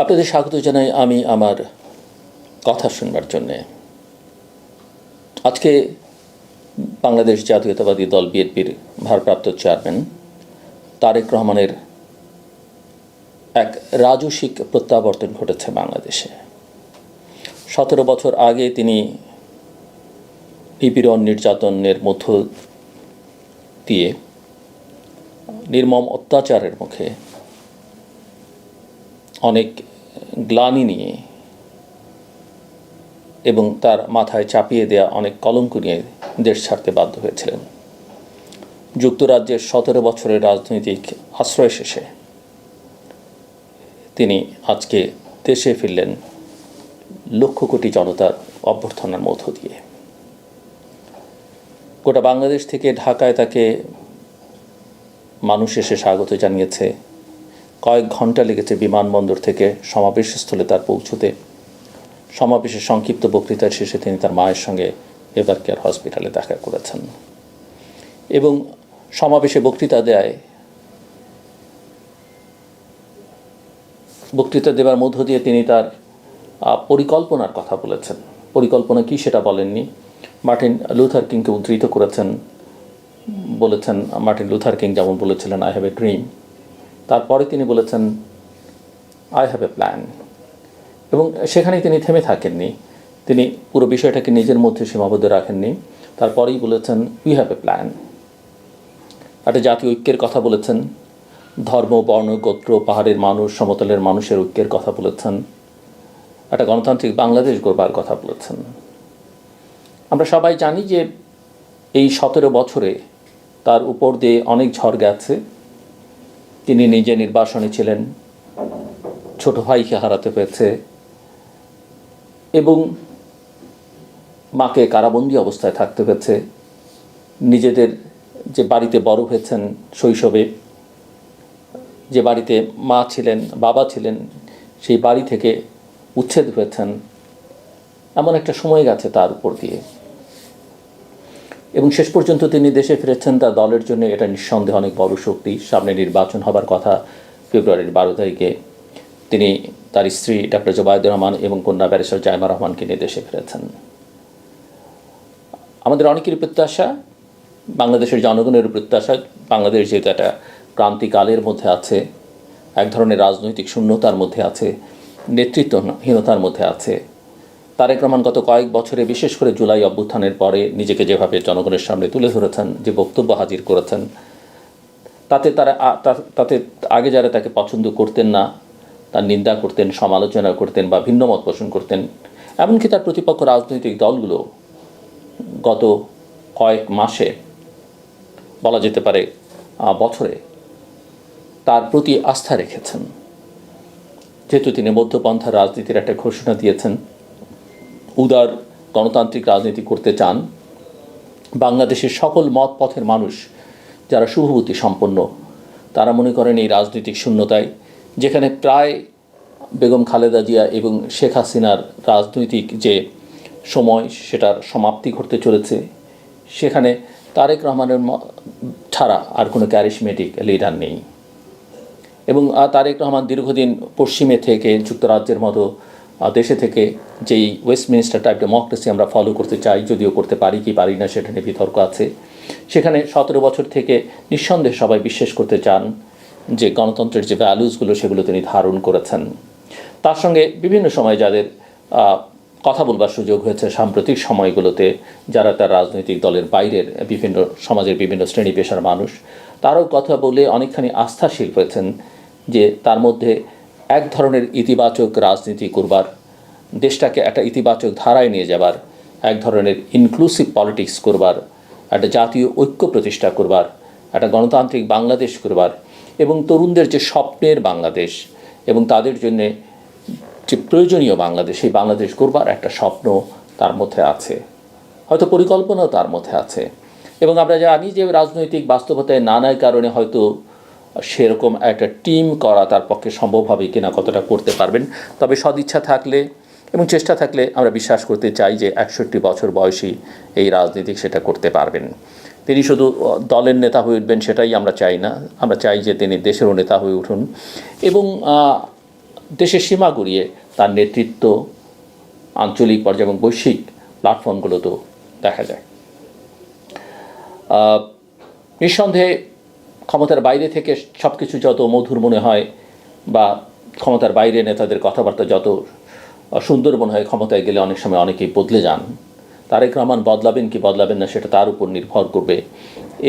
আপনাদের স্বাগত জানাই আমি আমার কথা শুনবার জন্যে। আজকে বাংলাদেশ জাতীয়তাবাদী দল বিএনপির ভারপ্রাপ্ত চেয়ারম্যান তারেক রহমানের এক রাজস্বিক প্রত্যাবর্তন ঘটেছে বাংলাদেশে। সতেরো বছর আগে তিনি নিপীড়ন নির্যাতনের মধ্য দিয়ে নির্মম অত্যাচারের মুখে অনেক গ্লানি নিয়ে এবং তার মাথায় চাপিয়ে দেয়া অনেক কলঙ্ক নিয়ে দেশ ছাড়তে বাধ্য হয়েছিলেন। যুক্তরাজ্যের সতেরো বছরের রাজনৈতিক আশ্রয় শেষে তিনি আজকে দেশে ফিরলেন লক্ষ কোটি জনতার অভ্যর্থনার মধ্য দিয়ে। গোটা বাংলাদেশ থেকে ঢাকায় তাকে মানুষ এসে স্বাগত জানিয়েছে। কয়েক ঘণ্টা লেগেছে বিমানবন্দর থেকে সমাবেশস্থলে তার পৌঁছতে। সমাবেশের সংক্ষিপ্ত বক্তৃতার শেষে তিনি তার মায়ের সঙ্গে এভার কেয়ার হসপিটালে দেখা করেছেন। এবং সমাবেশে বক্তৃতা দেয় বক্তৃতা দেওয়ার মধ্য দিয়ে তিনি তার পরিকল্পনার কথা বলেছেন। পরিকল্পনা কি সেটা বলেননি। মার্টিন লুথার কিংকে উদ্ধৃত করেছেন, বলেছেন, মার্টিন লুথার কিং যেমন বলেছিলেন আই হ্যাভ এ ড্রিম তারপরে তিনি বলেছেন আই হ্যাভ এ প্ল্যান এবং সেখানেই তিনি থেমে থাকেননি। তিনি পুরো বিষয়টাকে নিজের মধ্যে সীমাবদ্ধ রাখেননি। তারপরেই বলেছেন উই হ্যাভ এ প্ল্যান একটা জাতীয় ঐক্যের কথা বলেছেন। ধর্ম, বর্ণ, গোত্র, পাহাড়ের মানুষ, সমতলের মানুষের ঐক্যের কথা বলেছেন। একটা গণতান্ত্রিক বাংলাদেশ গড়বার কথা বলেছেন। আমরা সবাই জানি যে এই সতেরো বছরে তার উপর দিয়ে অনেক ঝড় গেছে। তিনি নিজে নির্বাসনে ছিলেন। ছোট ভাইকে হারাতে পেরেছে। এবং মাকে কারাবন্দী অবস্থায় থাকতে হয়েছে নিজেদের যে বাড়িতে বড় হয়েছেন শৈশবে, যে বাড়িতে মা ছিলেন, বাবা ছিলেন, সেই বাড়ি থেকে উচ্ছেদ হয়েছেন। এমন একটা সময় গেছে তার উপর দিয়ে। এবং শেষ পর্যন্ত তিনি দেশে ফিরেছেন তার দলের জন্য এটা নিঃসন্দেহে অনেক বড় শক্তি। সামনে নির্বাচন হবার কথা ফেব্রুয়ারির বারো তারিখে তিনি তার স্ত্রী ডাক্তার জোবায়দুর রহমান এবং কন্যা ব্যারিস্টার জায়মা রহমানকে নিয়ে দেশে ফিরেছেন। আমাদের অনেকেরই প্রত্যাশা, বাংলাদেশের জনগণের প্রত্যাশা, বাংলাদেশ যেহেতু একটা ক্রান্তিকালের মধ্যে আছে, এক ধরনের রাজনৈতিক শূন্যতার মধ্যে আছে, নেতৃত্বহীনতার মধ্যে আছে তারেক রহমান গত কয়েক বছরে বিশেষ করে জুলাই অভ্যুত্থানের পরে নিজেকে যেভাবে জনগণের সামনে তুলে ধরেছেন, যে বক্তব্য হাজির করেছেন, তাতে তারা তাতে আগে যারা তাকে পছন্দ করতেন না, তার নিন্দা করতেন, সমালোচনা করতেন বা ভিন্ন মত পোষণ করতেন, এমনকি তার প্রতিপক্ষ রাজনৈতিক দলগুলো গত কয়েক মাসে বলা যেতে পারে বছরে তার প্রতি আস্থা রেখেছেন। যেহেতু তিনি মধ্যপন্থা রাজনীতির একটা ঘোষণা দিয়েছেন উদার গণতান্ত্রিক রাজনীতি করতে চান, বাংলাদেশের সকল মত পথের মানুষ যারা শুভবুদ্ধি সম্পন্ন, তারা মনে করেন এই রাজনৈতিক শূন্যতায়, যেখানে প্রায় বেগম খালেদা জিয়া এবং শেখ হাসিনার রাজনৈতিক যে সময়, সেটার সমাপ্তি ঘটতে চলেছে, সেখানে তারেক রহমানের ছাড়া আর কোনো ক্যারিসমেটিক লিডার নেই। এবং তারেক রহমান দীর্ঘদিন পশ্চিমে থেকে যুক্তরাজ্যের মতো দেশে থেকে যেই ওয়েস্টমিনিস্টার টাইপ ডেমোক্রেসি আমরা ফলো করতে চাই, যদিও করতে পারি কি পারি না সেটা নিয়ে বিতর্ক আছে। সেখানে সতেরো বছর থেকে নিঃসন্দেহে সবাই বিশ্বাস করতে চান যে গণতন্ত্রের যে ভ্যালুসগুলো সেগুলো তিনি ধারণ করেছেন। তার সঙ্গে বিভিন্ন সময় যাদের কথা বলবার সুযোগ হয়েছে সাম্প্রতিক সময়গুলোতে, যারা তার রাজনৈতিক দলের বাইরের বিভিন্ন সমাজের বিভিন্ন শ্রেণি পেশার মানুষ, তারাও কথা বলে অনেকখানি আস্থাশীল হয়েছেন যে তার মধ্যে এক ধরনের ইতিবাচক রাজনীতি করবার, দেশটাকে একটা ইতিবাচক ধারায় নিয়ে যাবার, এক ধরনের ইনক্লুসিভ পলিটিক্স করবার, একটা জাতীয় ঐক্য প্রতিষ্ঠা করবার, একটা গণতান্ত্রিক বাংলাদেশ করবার এবং তরুণদের যে স্বপ্নের বাংলাদেশ এবং তাদের জন্যে যে প্রয়োজনীয় বাংলাদেশ, সেই বাংলাদেশ করবার একটা স্বপ্ন তার মধ্যে আছে। হয়তো পরিকল্পনাও তার মধ্যে আছে। এবং আমরা জানি যে রাজনৈতিক বাস্তবতায় নানাই কারণে হয়তো সেরকম একটা টিম করা তার পক্ষে সম্ভব হবে কিনা, কতটা করতে পারবেন। তবে সদিচ্ছা থাকলে এবং চেষ্টা থাকলে আমরা বিশ্বাস করতে চাই যে একষট্টি বছর বয়সী এই রাজনীতিক সেটা করতে পারবেন। তিনি শুধু দলের নেতা হয়ে উঠবেন সেটাই আমরা চাই না। আমরা চাই যে তিনি দেশেরও নেতা হয়ে উঠুন এবং দেশের সীমা গড়িয়ে তার নেতৃত্ব, আঞ্চলিক পর্যায়ে এবং বৈশ্বিক প্ল্যাটফর্মগুলোতেও দেখা যায়। নিঃসন্দেহে ক্ষমতার বাইরে থেকে সব কিছু যত মধুর মনে হয় বা ক্ষমতার বাইরে নেতাদের কথাবার্তা যত সুন্দর মনে হয়, ক্ষমতায় গেলে অনেক সময় অনেকেই বদলে যান। তারেক রহমান বদলাবেন কি বদলাবেন না সেটা তার উপর নির্ভর করবে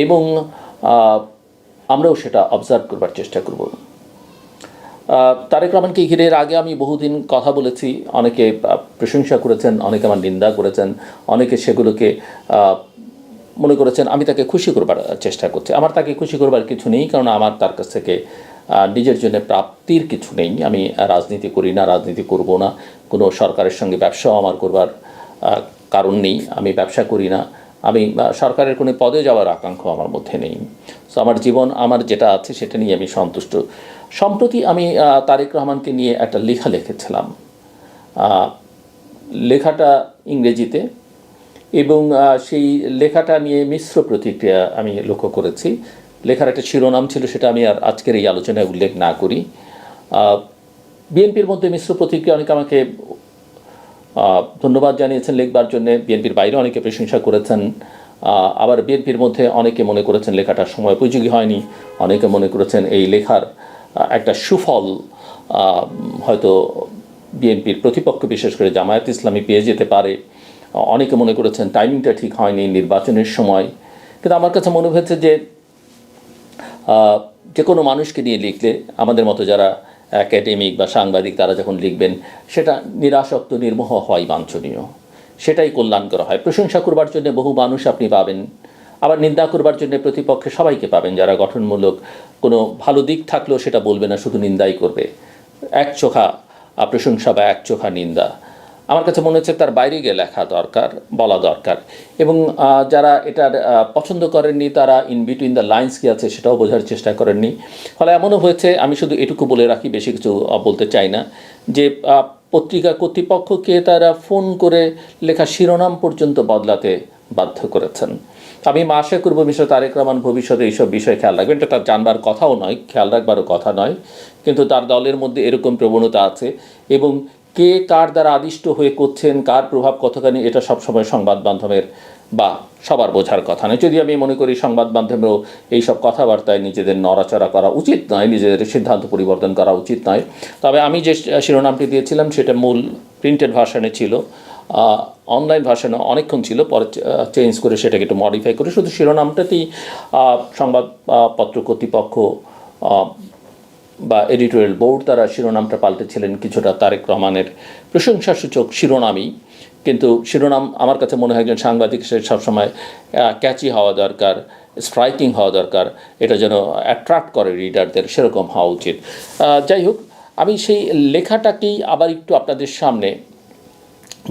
এবং আমরাও সেটা অবজার্ভ করবার চেষ্টা করব। তারেক রহমানকে ঘিরে আগে আমি বহুদিন কথা বলেছি। অনেকে প্রশংসা করেছেন, অনেকে আমার নিন্দা করেছেন, অনেকে সেগুলোকে মনে করেছেন, আমি তাকে খুশি করবার চেষ্টা করছি। আমার তাকে খুশি করবার কিছু নেই, কারণ আমার তার কাছ থেকে নিজের জন্য প্রাপ্তির কিছু নেই। আমি রাজনীতি করি না, রাজনীতি করব না। কোনো সরকারের সঙ্গে ব্যবসাও আমার করবার কারণ নেই। আমি ব্যবসা করি না। আমি সরকারের কোনো পদে যাওয়ার আকাঙ্ক্ষা আমার মধ্যে নেই। সো আমার জীবন, আমার যেটা আছে সেটা নিয়ে আমি সন্তুষ্ট। সম্প্রতি আমি তারেক রহমানকে নিয়ে একটা লেখা লিখেছিলাম। লেখাটা ইংরেজিতে এবং সেই লেখাটা নিয়ে মিশ্র প্রতিক্রিয়া আমি লক্ষ্য করেছি। লেখার একটা শিরোনাম ছিল, সেটা আমি আর আজকের এই আলোচনায় উল্লেখ না করি। বিএনপির মধ্যে মিশ্র প্রতিক্রিয়া, অনেকে আমাকে ধন্যবাদ জানিয়েছেন লেখবার জন্য। বিএনপির বাইরে অনেকে প্রশংসা করেছেন। আবার বিএনপির মধ্যে অনেকে মনে করেছেন লেখাটার সময় উপযোগী হয়নি। অনেকে মনে করেছেন এই লেখার একটা সুফল হয়তো বিএনপির প্রতিপক্ষ, বিশেষ করে জামায়াত ইসলামী পেয়ে যেতে পারে। অনেকে মনে করেছেন টাইমিংটা ঠিক হয়নি নির্বাচনের সময়। কিন্তু আমার কাছে মনে হয়েছে যে যে কোনো মানুষকে নিয়ে লিখলে, আমাদের মতো যারা অ্যাকাডেমিক বা সাংবাদিক, তারা যখন লিখবেন, সেটা নিরাসক্ত, নির্মোহ হয়, বাঞ্ছনীয়। সেটাই কল্যাণ করা হয়। প্রশংসা করবার জন্য বহু মানুষ আপনি পাবেন। আবার নিন্দা করবার জন্য প্রতিপক্ষে সবাইকে পাবেন। যারা গঠনমূলক কোনো ভালো দিক থাকলেও সেটা বলবে না, শুধু নিন্দাই করবে। এক চোখা প্রশংসা বা এক চোখা নিন্দা। আমার কাছে মনে হচ্ছে তার বাইরে গিয়ে লেখা দরকার, বলা দরকার। এবং যারা এটার পছন্দ করেননি, তারা ইন বিটুইন দ্য লাইন্স কি আছে সেটাও বোঝার চেষ্টা করেননি। ফলে এমনও হয়েছে, আমি শুধু এটুকু বলে রাখি, বেশি কিছু বলতে চাই না, যে পত্রিকা কর্তৃপক্ষকে তারা ফোন করে লেখা শিরোনাম পর্যন্ত বদলাতে বাধ্য করেছেন। আমি আশা করব মিস্টার তারেক রহমান ভবিষ্যতে এইসব বিষয়ে খেয়াল রাখবেন। এটা তার জানবার কথাও নয়, খেয়াল রাখবারও কথা নয়, কিন্তু তার দলের মধ্যে এরকম প্রবণতা আছে এবং কে কার দ্বারা আদিষ্ট হয়ে করছেন, কার প্রভাব কতখানি, এটা সবসময় সংবাদ মাধ্যমের বা সবার বোঝার কথা নয়। যদি আমি মনে করি সংবাদ মাধ্যমেও এইসব কথাবার্তায় নিজেদের নড়াচড়া করা উচিত নয়, নিজেদের সিদ্ধান্ত পরিবর্তন করা উচিত নয়। তবে আমি যে শিরোনামটি দিয়েছিলাম, সেটা মূল প্রিন্টেড ভার্সানে ছিল। অনলাইন ভার্সানে অনেকক্ষণ ছিল, পরে চেঞ্জ করে সেটাকে একটু মডিফাই করে। শুধু শিরোনামটাতেই সংবাদপত্র কর্তৃপক্ষ বা এডিটোরিয়াল বোর্ড তারা শিরোনামটা পাল্টেছিলেন কিছুটা তারেক রহমানের প্রশংসাসূচক শিরোনামই। কিন্তু শিরোনাম আমার কাছে মনে হয় একজন সাংবাদিক, সে সবসময় ক্যাচি হওয়া দরকার স্ট্রাইকিং হওয়া দরকার। এটা যেন অ্যাট্রাক্ট করে রিডারদের সেরকম হওয়া উচিত। যাই হোক, আমি সেই লেখাটাকেই আবার একটু আপনাদের সামনে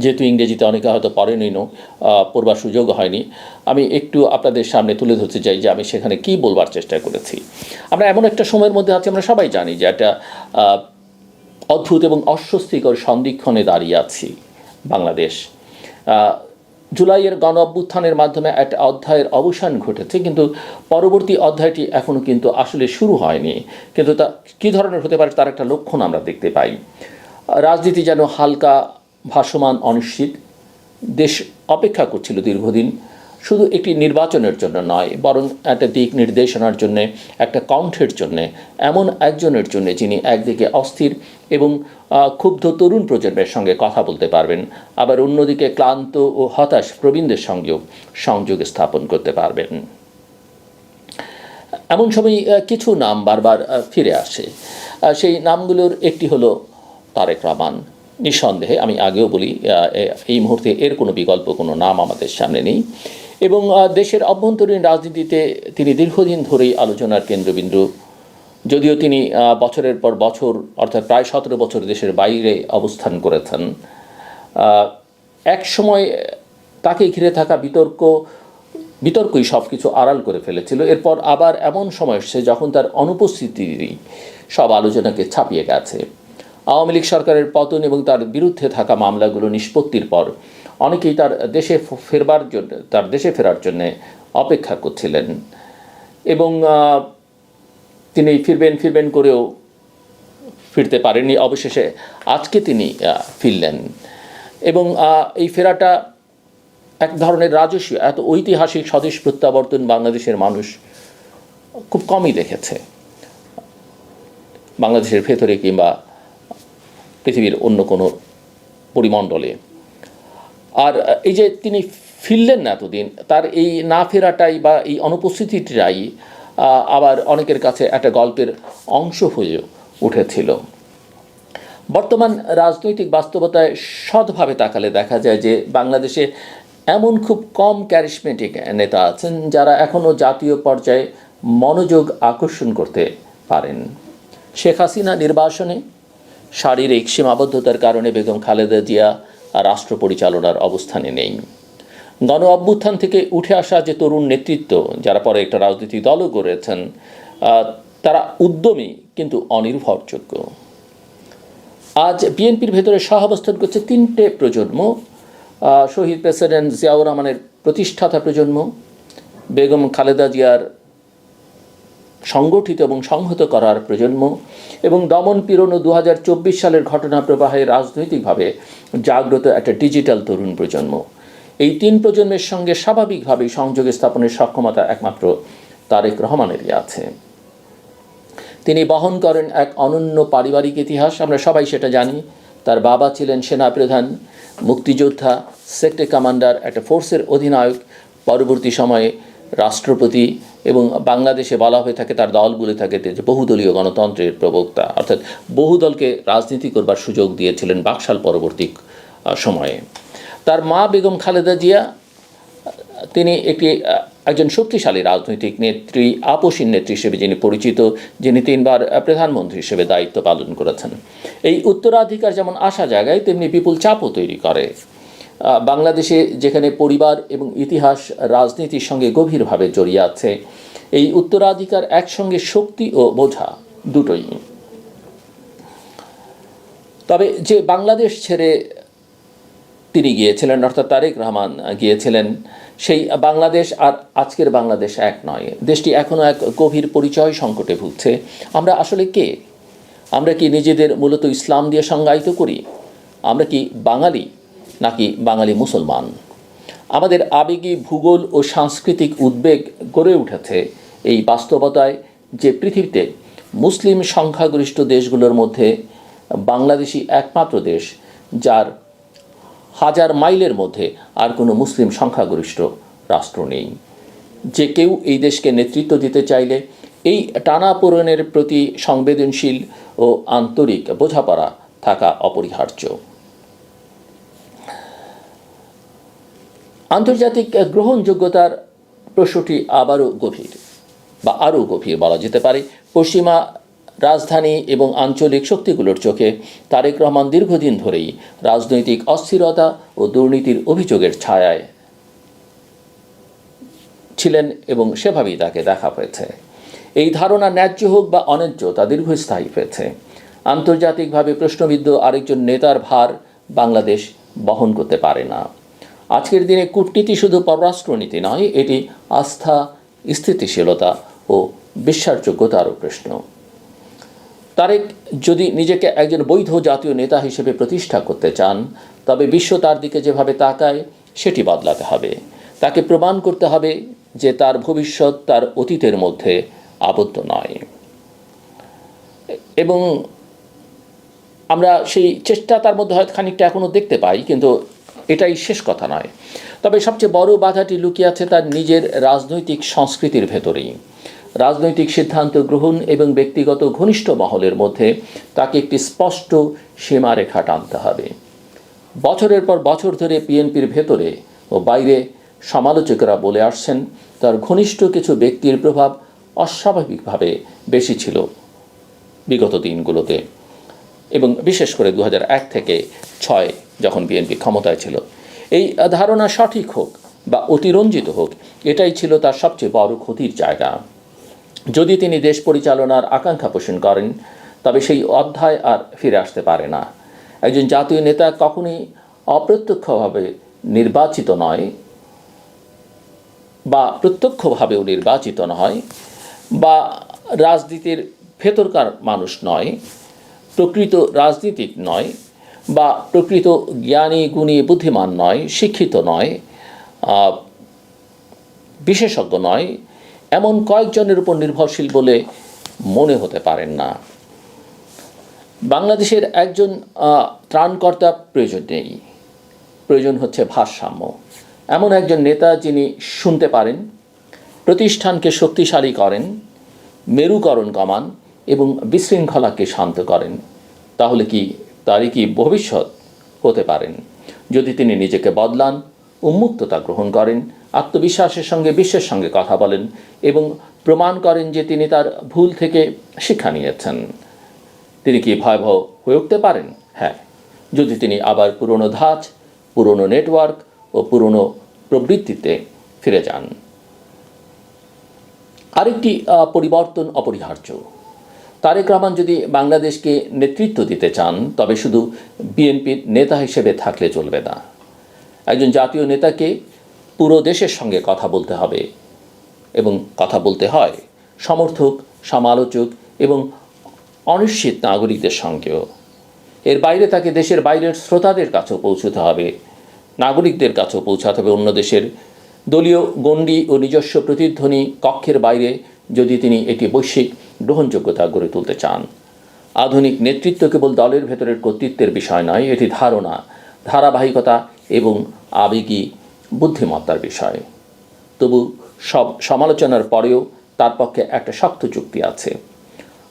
যেহেতু ইংরেজিতে অনেকে হয়তো পড়েনি নো পড়বার সুযোগ হয়নি। আমি একটু আপনাদের সামনে তুলে ধরতে চাই যে আমি সেখানে কি বলবার চেষ্টা করেছি। আমরা এমন একটা সময়ের মধ্যে আছি, আমরা সবাই জানি যে একটা অদ্ভুত এবং অস্বস্তিকর সন্ধিক্ষণে দাঁড়িয়ে আছি বাংলাদেশ। জুলাইয়ের গণ অভ্যুত্থানের মাধ্যমে একটা অধ্যায়ের অবসান ঘটেছে, কিন্তু পরবর্তী অধ্যায়টি এখনও কিন্তু আসলে শুরু হয়নি। কিন্তু তা কী ধরনের হতে পারে তার একটা লক্ষণ আমরা দেখতে পাই। রাজনীতি যেন হালকা ভাসমান অনিশ্চিত। দেশ অপেক্ষা করছিল দীর্ঘদিন। শুধু একটি নির্বাচনের জন্য নয়, বরং একটা দিক নির্দেশনার জন্যে, একটা কণ্ঠের জন্যে, এমন একজনের জন্যে যিনি একদিকে অস্থির এবং ক্ষুব্ধ তরুণ প্রজন্মের সঙ্গে কথা বলতে পারবেন, আবার অন্যদিকে ক্লান্ত ও হতাশ প্রবীণদের সঙ্গেও সংযোগ স্থাপন করতে পারবেন। এমন সময় কিছু নাম বারবার ফিরে আসে। সেই নামগুলোর একটি হলো তারেক রহমান। নিঃসন্দেহে আমি আগেও বলি এই মুহূর্তে এর কোনো বিকল্প, কোনো নাম আমাদের সামনে নেই। এবং দেশের অভ্যন্তরীণ রাজনীতিতে তিনি দীর্ঘদিন ধরেই আলোচনার কেন্দ্রবিন্দু। যদিও তিনি বছরের পর বছর, অর্থাৎ প্রায় সতেরো বছর দেশের বাইরে অবস্থান করেছেন এক সময় তাকে ঘিরে থাকা বিতর্ক, বিতর্কই সব কিছু আড়াল করে ফেলেছিল। এরপর আবার এমন সময় এসছে যখন তার অনুপস্থিতিরই সব আলোচনাকে ছাপিয়ে গেছে। আওয়ামী লীগ সরকারের পতন এবং তার বিরুদ্ধে থাকা মামলাগুলো নিষ্পত্তির পর অনেকেই তার দেশে ফেরবার জন্য তার দেশে ফেরার জন্য অপেক্ষা করছিলেন। এবং তিনি ফিরবেন ফিরবেন করেও ফিরতে পারেননি। অবশেষে আজকে তিনি ফিরলেন। এবং এই ফেরাটা এক ধরনের রাজস্বীয় এত ঐতিহাসিক স্বদেশ প্রত্যাবর্তন বাংলাদেশের মানুষ খুব কমই দেখেছে। বাংলাদেশের ভেতরে কিংবা পৃথিবীর অন্য কোনো পরিমণ্ডলে। আর, এই যে তিনি ফিরলেন না এতদিন, তার এই না ফেরাটাই বা এই অনুপস্থিতিটাই আবার অনেকের কাছে একটা গল্পের অংশ হয়ে উঠেছিল। বর্তমান রাজনৈতিক বাস্তবতায় সৎভাবে তাকালে দেখা যায় যে বাংলাদেশে এমন খুব কম ক্যারিসমেটিক নেতা আছেন যারা এখনও জাতীয় পর্যায়ে মনোযোগ আকর্ষণ করতে পারেন। শেখ হাসিনা নির্বাসনে শারীরিক সীমাবদ্ধতার কারণে বেগম খালেদা জিয়া রাষ্ট্র পরিচালনার অবস্থানে নেই। গণ অভ্যুত্থান থেকে উঠে আসা যে তরুণ নেতৃত্ব যারা পরে একটা রাজনৈতিক দলও আহ, তারা উদ্যমী কিন্তু অনির্ভরযোগ্য। আজ বিএনপির ভেতরে সহাবস্থান করছে তিনটে প্রজন্ম। শহীদ প্রেসিডেন্ট জিয়াউর রহমানের প্রতিষ্ঠাতা প্রজন্ম বেগম খালেদা জিয়ার সংগঠিত এবং সংহত করার প্রজন্ম এবং দমন পীড়ন দু সালের ঘটনা প্রবাহে রাজনৈতিকভাবে জাগ্রত একটা ডিজিটাল তরুণ প্রজন্ম। এই তিন প্রজন্মের সঙ্গে স্বাভাবিকভাবেই সংযোগ স্থাপনের সক্ষমতা একমাত্র তারেক রহমানেরই আছে। তিনি বহন করেন এক অনন্য পারিবারিক ইতিহাস, আমরা সবাই সেটা জানি। তার বাবা ছিলেন সেনাপ্রধান, মুক্তিযোদ্ধা সেক্টর কমান্ডার, একটা ফোর্সের অধিনায়ক, পরবর্তী সময়ে রাষ্ট্রপতি এবং বাংলাদেশে বলা হয়ে থাকে, তার দল বলে থাকে যে বহুদলীয় গণতন্ত্রের প্রবক্তা। অর্থাৎ বহুদলকে রাজনীতি করবার সুযোগ দিয়েছিলেন বাকশাল পরবর্তী সময়ে। তার মা বেগম খালেদা জিয়া, তিনি একটি একজন শক্তিশালী রাজনৈতিক নেত্রী, আপসীন নেত্রী হিসেবে যিনি পরিচিত, যিনি তিনবার প্রধানমন্ত্রী হিসেবে দায়িত্ব পালন করেছেন। এই উত্তরাধিকার যেমন আসা জায়গায় তেমনি বিপুল চাপও তৈরি করে। বাংলাদেশে যেখানে পরিবার এবং ইতিহাস রাজনীতির সঙ্গে গভীরভাবে জড়িয়ে আছে, এই উত্তরাধিকার একসঙ্গে শক্তি ও বোঝা দুটোই। তবে যে বাংলাদেশ ছেড়ে তিনি গিয়েছিলেন, অর্থাৎ তারেক রহমান গিয়েছিলেন, সেই বাংলাদেশ আর আজকের বাংলাদেশ এক নয়। দেশটি এখনও এক গভীর পরিচয় সংকটে ভুগছে। আমরা আসলে কে? আমরা কি নিজেদের মূলত ইসলাম দিয়ে সংজ্ঞায়িত করি? আমরা কি বাঙালি? নাকি বাঙালি মুসলমান? আমাদের আবেগী ভূগোল ও সাংস্কৃতিক উদ্বেগ গড়ে উঠেছে এই বাস্তবতায় যে পৃথিবীতে মুসলিম সংখ্যাগরিষ্ঠ দেশগুলোর মধ্যে বাংলাদেশই একমাত্র দেশ যার হাজার মাইলের মধ্যে আর কোনো মুসলিম সংখ্যাগরিষ্ঠ রাষ্ট্র নেই। যে কেউ এই দেশকে নেতৃত্ব দিতে চাইলে এই টানাপোড়েনের প্রতি সংবেদনশীল ও আন্তরিক বোঝাপড়া থাকা অপরিহার্য। আন্তর্জাতিক গ্রহণযোগ্যতার প্রশ্নটি আবারও গভীর বা আরও গভীর বলা যেতে পারে। পশ্চিমা রাজধানী এবং আঞ্চলিক শক্তিগুলোর চোখে তারেক রহমান দীর্ঘদিন ধরেই রাজনৈতিক অস্থিরতা ও দুর্নীতির অভিযোগের ছায়ায় ছিলেন এবং সেভাবেই তাকে দেখা হয়েছে এই ধারণা ন্যায্য হোক বা অন্যায্য, তা দীর্ঘস্থায়ী হয়েছে আন্তর্জাতিকভাবে প্রশ্নবিদ্ধ আরেকজন নেতার ভার বাংলাদেশ বহন করতে পারে না। আজকের দিনে কূটনীতি শুধু পররাষ্ট্রনীতি নয়, এটি আস্থা, স্থিতিশীলতা ও বিশ্বাসযোগ্যতারও প্রশ্ন। তারেক যদি নিজেকে একজন বৈধ জাতীয় নেতা হিসেবে প্রতিষ্ঠা করতে চান, তবে বিশ্ব তার দিকে যেভাবে তাকায়, সেটি বদলাতে হবে। তাকে প্রমাণ করতে হবে যে তার ভবিষ্যৎ তার অতীতের মধ্যে আবদ্ধ নয়। এবং আমরা সেই চেষ্টা তার মধ্যে হয়তো খানিকটা এখনও দেখতে পাই, কিন্তু এটাই শেষ কথা নয়। তবে সবচেয়ে বড় বাধাটি লুকিয়ে আছে তার নিজের রাজনৈতিক সংস্কৃতির ভেতরেই। রাজনৈতিক সিদ্ধান্ত গ্রহণ এবং ব্যক্তিগত ঘনিষ্ঠ মহলের মধ্যে তাকে একটি স্পষ্ট সীমারেখা টানতে হবে। বছরের পর বছর ধরে বিএনপির ভেতরে ও বাইরে সমালোচকরা বলে আসছেন, তার ঘনিষ্ঠ কিছু ব্যক্তির প্রভাব অস্বাভাবিকভাবে বেশি ছিল বিগত দিনগুলোতে। এবং বিশেষ করে দু থেকে ছয় যখন বিএনপি ক্ষমতায় ছিল। এই ধারণা সঠিক হোক বা অতিরঞ্জিত হোক, এটাই ছিল তার সবচেয়ে বড় ক্ষতির জায়গা। যদি তিনি দেশ পরিচালনার আকাঙ্ক্ষা পোষণ করেন, তবে সেই অধ্যায় আর ফিরে আসতে পারে না। একজন জাতীয় নেতা কখনই অপ্রত্যক্ষভাবে নির্বাচিত নয় বা প্রত্যক্ষভাবেও নির্বাচিত নয় বা রাজনীতির ভেতরকার মানুষ নয়। প্রকৃত রাজনীতিক নয় বা প্রকৃত জ্ঞানী, গুণী, বুদ্ধিমান নয়, শিক্ষিত নয় বিশেষজ্ঞ নয়, এমন কয়েকজনের উপর নির্ভরশীল বলে মনে হতে পারেন না। বাংলাদেশের একজন ত্রাণকর্তা প্রয়োজন নেই। প্রয়োজন হচ্ছে ভারসাম্য। এমন একজন নেতা যিনি শুনতে পারেন, প্রতিষ্ঠানকে শক্তিশালী করেন, মেরুকরণ কমান এবং বিশৃঙ্খলাকে শান্ত করেন, তাহলে কি তারই কি ভবিষ্যৎ হতে পারেন? যদি তিনি নিজেকে বদলান, উন্মুক্ততা গ্রহণ করেন, আত্মবিশ্বাসের সঙ্গে বিশ্বের সঙ্গে কথা বলেন এবং প্রমাণ করেন যে তিনি তার ভুল থেকে শিক্ষা নিয়েছেন। তিনি কি ভয়াবহ হয়ে উঠতে পারেন? হ্যাঁ। যদি তিনি আবার পুরনো ধাঁচ, পুরনো নেটওয়ার্ক ও পুরনো প্রবৃত্তিতে ফিরে যান। আরেকটি পরিবর্তন অপরিহার্য। তারেক রহমান যদি বাংলাদেশকে নেতৃত্ব দিতে চান, তবে শুধু বিএনপির নেতা হিসেবে থাকলে চলবে না। একজন জাতীয় নেতাকে পুরো দেশের সঙ্গে কথা বলতে হবে এবং কথা বলতে হয় সমর্থক, সমালোচক এবং অনিশ্চিত নাগরিকদের সঙ্গেও। এর বাইরে তাকে দেশের বাইরের শ্রোতাদের কাছেও পৌঁছতে হবে, নাগরিকদের কাছেও পৌঁছাতে হবে। অন্য দেশের দলীয় গণ্ডি ও নিজস্ব প্রতিধ্বনি কক্ষের বাইরে যদি তিনি এটি বৈশ্বিক গ্রহণযোগ্যতা গড়ে তুলতে চান। আধুনিক নেতৃত্ব কেবল দলের ভেতরের কর্তৃত্বের বিষয় নয়, এটি ধারণা, ধারাবাহিকতা এবং আবেগী বুদ্ধিমত্তার বিষয়। তবু সব সমালোচনার পরেও তার পক্ষে একটা শক্ত চুক্তি আছে।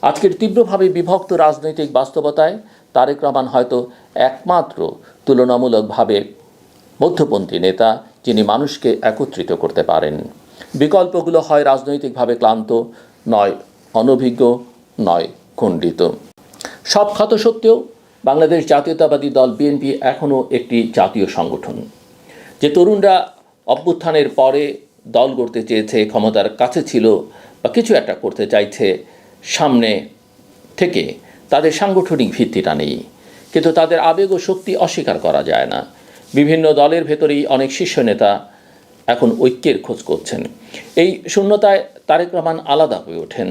আজকের তীব্রভাবে বিভক্ত রাজনৈতিক বাস্তবতায় তারেক রহমান হয়তো একমাত্র তুলনামূলকভাবে মধ্যপন্থী নেতা যিনি মানুষকে একত্রিত করতে পারেন। বিকল্পগুলো হয় রাজনৈতিকভাবে ক্লান্ত, নয় অনভিজ্ঞ নয়, খণ্ডিত। সব ক্ষত সত্ত্বেও বাংলাদেশ জাতীয়তাবাদী দল বিএনপি এখনও একটি জাতীয় সংগঠন। যে তরুণরা অভ্যুত্থানের পরে দল গড়তে চেয়েছে, ক্ষমতার কাছে ছিল বা কিছু একটা করতে চাইছে, সামনে থেকে তাদের সাংগঠনিক ভিত্তিটা নেই। কিন্তু তাদের আবেগ ও শক্তি অস্বীকার করা যায় না। বিভিন্ন দলের ভেতরেই অনেক শীর্ষ নেতা এখন ঐক্যের খোঁজ করছেন। এই শূন্যতায় তারেক রহমান আলাদা হয়ে ওঠেন।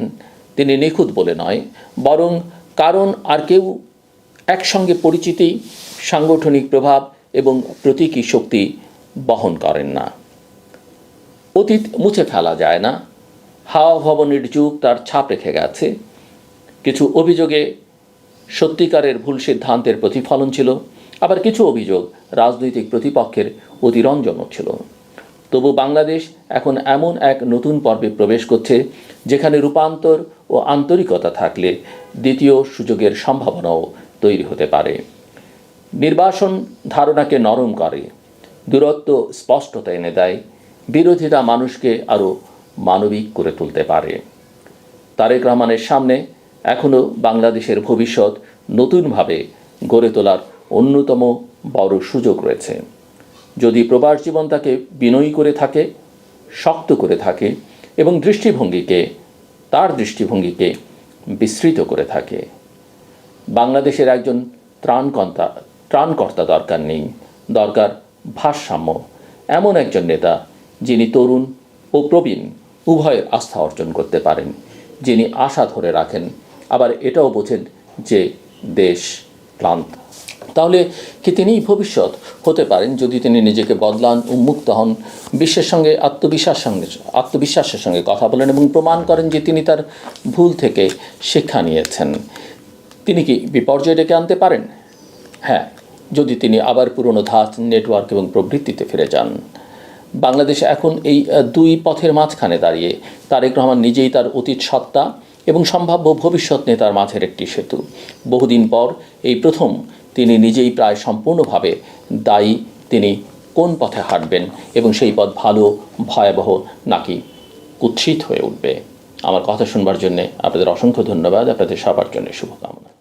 তিনি নিখুঁত বলে নয়, বরং কারণ আর কেউ একসঙ্গে পরিচিতি, সাংগঠনিক প্রভাব এবং প্রতীকী শক্তি বহন করেন না। অতীত মুছে ফেলা যায় না। হাওয়া ভবনের যুগ তার ছাপ রেখে গেছে। কিছু অভিযোগে সত্যিকারের ভুল সিদ্ধান্তের প্রতিফলন ছিল, আবার কিছু অভিযোগ রাজনৈতিক প্রতিপক্ষের অতিরঞ্জনও ছিল। তবু বাংলাদেশ এখন এমন এক নতুন পর্বে প্রবেশ করছে, যেখানে রূপান্তর ও আন্তরিকতা থাকলে দ্বিতীয় সুযোগের সম্ভাবনাও তৈরি হতে পারে। নির্বাসন ধারণাকে নরম করে, দূরত্ব স্পষ্টতা এনে দেয় বিরোধিতা মানুষকে আরও মানবিক করে তুলতে পারে। তারেক রহমানের সামনে এখনও বাংলাদেশের ভবিষ্যৎ নতুনভাবে গড়ে তোলার অন্যতম বড় সুযোগ রয়েছে। যদি প্রবাস জীবন তাকে বিনয়ী করে থাকে, শক্ত করে থাকে এবং দৃষ্টিভঙ্গিকে, তার দৃষ্টিভঙ্গিকে বিস্তৃত করে থাকে। বাংলাদেশের একজন ত্রাণকর্তা ত্রাণকর্তা দরকার নেই, দরকার ভারসাম্য। এমন একজন নেতা যিনি তরুণ ও প্রবীণ, উভয়ের আস্থা অর্জন করতে পারেন, যিনি আশা ধরে রাখেন। আবার এটাও বোঝেন যে দেশ ক্লান্ত। তাহলে কি তিনিই ভবিষ্যৎ? হতে পারেন যদি তিনি নিজেকে বদলান, উন্মুক্ত হন, বিশ্বের সঙ্গে, আত্মবিশ্বাস সঙ্গে, আত্মবিশ্বাসের সঙ্গে কথা বলেন এবং প্রমাণ করেন যে তিনি তার ভুল থেকে শিক্ষা নিয়েছেন। তিনি কি বিপর্যয় ডেকে আনতে পারেন? হ্যাঁ যদি তিনি আবার পুরনো ধাঁচ, নেটওয়ার্ক এবং প্রবৃত্তিতে ফিরে যান। বাংলাদেশে এখন এই দুই পথের মাঝখানে দাঁড়িয়ে। তারেক রহমান নিজেই তার অতীত সত্তা এবং সম্ভাব্য ভবিষ্যৎ নেতার মাঝের একটি সেতু। বহুদিন পর এই প্রথম তিনি নিজেই প্রায় সম্পূর্ণভাবে দায়ী। তিনি কোন পথে হাঁটবেন এবং সেই পথ ভালো, ভয়াবহ নাকি কুৎসিত হয়ে উঠবে? আমার কথা শুনবার জন্যে আপনাদের অসংখ্য ধন্যবাদ। আপনাদের সবার জন্য শুভকামনা।